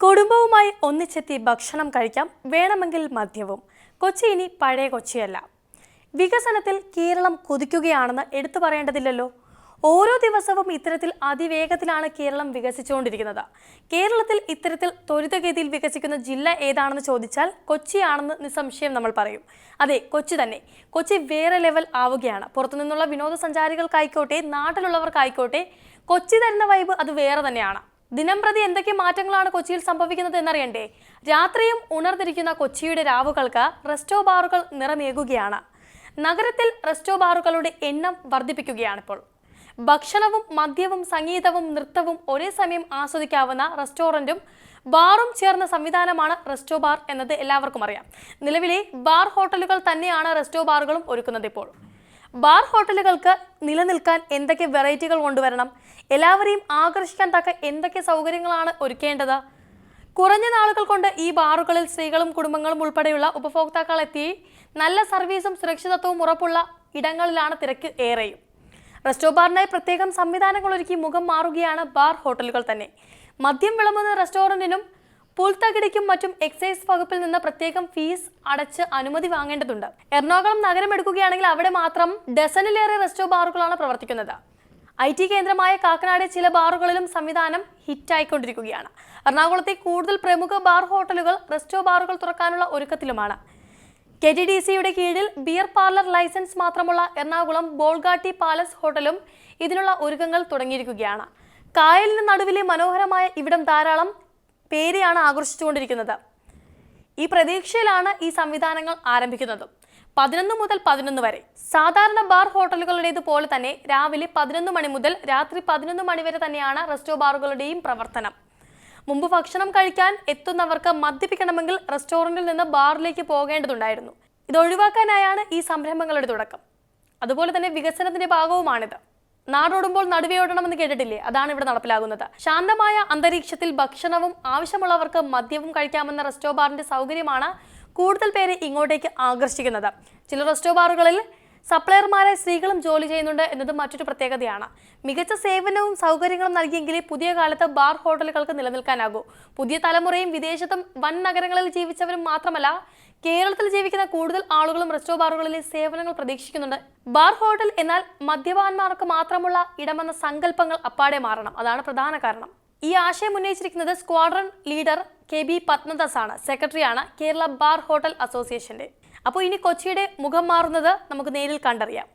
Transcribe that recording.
കുടുംബവുമായി ഒന്നിച്ചെത്തി ഭക്ഷണം കഴിക്കാം വേണമെങ്കിൽ മദ്യവും. കൊച്ചി ഇനി പഴയ കൊച്ചിയല്ല. വികസനത്തിൽ കേരളം കുതിക്കുകയാണെന്ന് എടുത്തു പറയേണ്ടതില്ലല്ലോ. ഓരോ ദിവസവും ഇത്തരത്തിൽ അതിവേഗത്തിലാണ് കേരളം വികസിച്ചുകൊണ്ടിരിക്കുന്നത്. കേരളത്തിൽ ഇത്തരത്തിൽ ത്വരിതഗതിയിൽ വികസിക്കുന്ന ജില്ല ഏതാണെന്ന് ചോദിച്ചാൽ കൊച്ചിയാണെന്ന് നിസ്സംശയം നമ്മൾ പറയും. അതെ കൊച്ചി തന്നെ. കൊച്ചി വേറെ ലെവൽ ആവുകയാണ്. പുറത്തുനിന്നുള്ള വിനോദസഞ്ചാരികൾക്കായിക്കോട്ടെ നാട്ടിലുള്ളവർക്കായിക്കോട്ടെ കൊച്ചി തരുന്ന വൈബ് അത് വേറെ തന്നെയാണ്. ദിനം പ്രതി എന്തൊക്കെ മാറ്റങ്ങളാണ് കൊച്ചിയിൽ സംഭവിക്കുന്നത് എന്നറിയണ്ടേ? രാത്രിയും ഉണർന്നിരിക്കുന്ന കൊച്ചിയുടെ രാവുകൾക്ക് റെസ്റ്റോ ബാറുകൾ നിറമേകുകയാണ്. നഗരത്തിൽ റെസ്റ്റോ ബാറുകളുടെ എണ്ണം വർദ്ധിപ്പിക്കുകയാണിപ്പോൾ. ഭക്ഷണവും മദ്യവും സംഗീതവും നൃത്തവും ഒരേ സമയം ആസ്വദിക്കാവുന്ന റെസ്റ്റോറന്റും ബാറും ചേർന്ന സംവിധാനമാണ് റെസ്റ്റോ ബാർ എന്നത് എല്ലാവർക്കും അറിയാം. നിലവിലെ ബാർ ഹോട്ടലുകൾ തന്നെയാണ് റെസ്റ്റോ ബാറുകളും ഒരുക്കുന്നത് ഇപ്പോൾ ബാർ ഹോട്ടലുകൾക്ക് നിലനിൽക്കാൻ എന്തൊക്കെ വെറൈറ്റികൾ കൊണ്ടുവരണം? എല്ലാവരെയും ആകർഷിക്കാൻ തക്ക എന്തൊക്കെ സൗകര്യങ്ങളാണ് ഒരുക്കേണ്ടത്? കുറഞ്ഞ നാളുകൾ കൊണ്ട് ഈ ബാറുകളിൽ സ്ത്രീകളും കുടുംബങ്ങളും ഉൾപ്പെടെയുള്ള ഉപഭോക്താക്കൾ എത്തി നല്ല സർവീസും സുരക്ഷിതത്വവും ഉറപ്പുള്ള ഇടങ്ങളിലാണ് തിരക്ക് ഏറെയും. റെസ്റ്റോ ബാറിനായി പ്രത്യേകം സംവിധാനങ്ങൾ ഒരുക്കി മുഖം മാറുകയാണ് ബാർ ഹോട്ടലുകൾ തന്നെ. മദ്യം വിളമ്പുന്ന റെസ്റ്റോറന്റിനും പുൽത്തകിടിക്കും മറ്റും എക്സൈസ് വകുപ്പിൽ നിന്ന് പ്രത്യേകം ഫീസ് അടച്ച് അനുമതി വാങ്ങേണ്ടതുണ്ട്. എറണാകുളം നഗരം എടുക്കുകയാണെങ്കിൽ അവിടെ മാത്രം ഡസനിലേറെ റെസ്റ്റോ ബാറുകളാണ് പ്രവർത്തിക്കുന്നത്. ഐ ടി കേന്ദ്രമായ കാക്കനാട് ചില ബാറുകളിലും സംവിധാനം ഹിറ്റായിക്കൊണ്ടിരിക്കുകയാണ്. എറണാകുളത്തെ കൂടുതൽ പ്രമുഖ ബാർ ഹോട്ടലുകൾ റെസ്റ്റോ ബാറുകൾ തുറക്കാനുള്ള ഒരുക്കത്തിലുമാണ്. കെ ടി ഡി സിയുടെ കീഴിൽ ബിയർ പാർലർ ലൈസൻസ് മാത്രമുള്ള എറണാകുളം ബോൾഗാട്ടി പാലസ് ഹോട്ടലും ഇതിനുള്ള ഒരുക്കങ്ങൾ തുടങ്ങിയിരിക്കുകയാണ്. കായലിന് നടുവിലെ മനോഹരമായ ഇവിടം ധാരാളം പേരെയാണ് ആകർഷിച്ചുകൊണ്ടിരിക്കുന്നത്. ഈ പ്രതീക്ഷയിലാണ് ഈ സംവിധാനങ്ങൾ ആരംഭിക്കുന്നത്. പതിനൊന്ന് മുതൽ പതിനൊന്ന് വരെ. സാധാരണ ബാർ ഹോട്ടലുകളുടേത് പോലെ തന്നെ രാവിലെ പതിനൊന്ന് മണി മുതൽ രാത്രി പതിനൊന്ന് മണി വരെ തന്നെയാണ് റെസ്റ്റോ ബാറുകളുടെയും പ്രവർത്തനം. മുമ്പ് ഭക്ഷണം കഴിക്കാൻ എത്തുന്നവർക്ക് മദ്യപിക്കണമെങ്കിൽ റെസ്റ്റോറന്റിൽ നിന്ന് ബാറിലേക്ക് പോകേണ്ടതുണ്ടായിരുന്നു. ഇത് ഒഴിവാക്കാനായാണ് ഈ സംരംഭങ്ങളുടെ തുടക്കം. അതുപോലെ തന്നെ വികസനത്തിന്റെ ഭാഗവുമാണിത്. നാടോടുമ്പോൾ നടുവയോടണമെന്ന് കേട്ടിട്ടില്ലേ? അതാണ് ഇവിടെ നടപ്പിലാകുന്നത്. ശാന്തമായ അന്തരീക്ഷത്തിൽ ഭക്ഷണവും ആവശ്യമുള്ളവർക്ക് മദ്യവും കഴിക്കാമെന്ന റെസ്റ്റോ ബാറിന്റെ സൗകര്യമാണ് കൂടുതൽ പേരെ ഇങ്ങോട്ടേക്ക് ആകർഷിക്കുന്നത്. ചില റെസ്റ്റോ ബാറുകളിൽ സപ്ലയർമാരെ സ്ത്രീകളും ജോലി ചെയ്യുന്നുണ്ട് എന്നത് മറ്റൊരു പ്രത്യേകതയാണ്. മികച്ച സേവനവും സൗകര്യങ്ങളും നൽകിയെങ്കിലേ പുതിയ കാലത്ത് ബാർ ഹോട്ടലുകൾക്ക് നിലനിൽക്കാനാകൂ. പുതിയ തലമുറയും വിദേശത്തും വൻ നഗരങ്ങളിൽ ജീവിച്ചവരും മാത്രമല്ല കേരളത്തിൽ ജീവിക്കുന്ന കൂടുതൽ ആളുകളും റെസ്റ്റോ ബാറുകളിലെ സേവനങ്ങൾ പ്രതീക്ഷിക്കുന്നുണ്ട്. ബാർ ഹോട്ടൽ എന്നാൽ മദ്യപാന്മാർക്ക് മാത്രമുള്ള ഇടമെന്ന സങ്കല്പങ്ങൾ അപ്പാടെ മാറണം. അതാണ് പ്രധാന കാരണം. ഈ ആശയം ഉന്നയിച്ചിരിക്കുന്നത് squadron leader K B Padmadas ആണ്. സെക്രട്ടറിയാണ് കേരള ബാർ ഹോട്ടൽ അസോസിയേഷന്റെ അപ്പോൾ ഇനി കൊച്ചിയുടെ മുഖം മാറുന്നത് നമുക്ക് നേരിൽ കണ്ടറിയാം.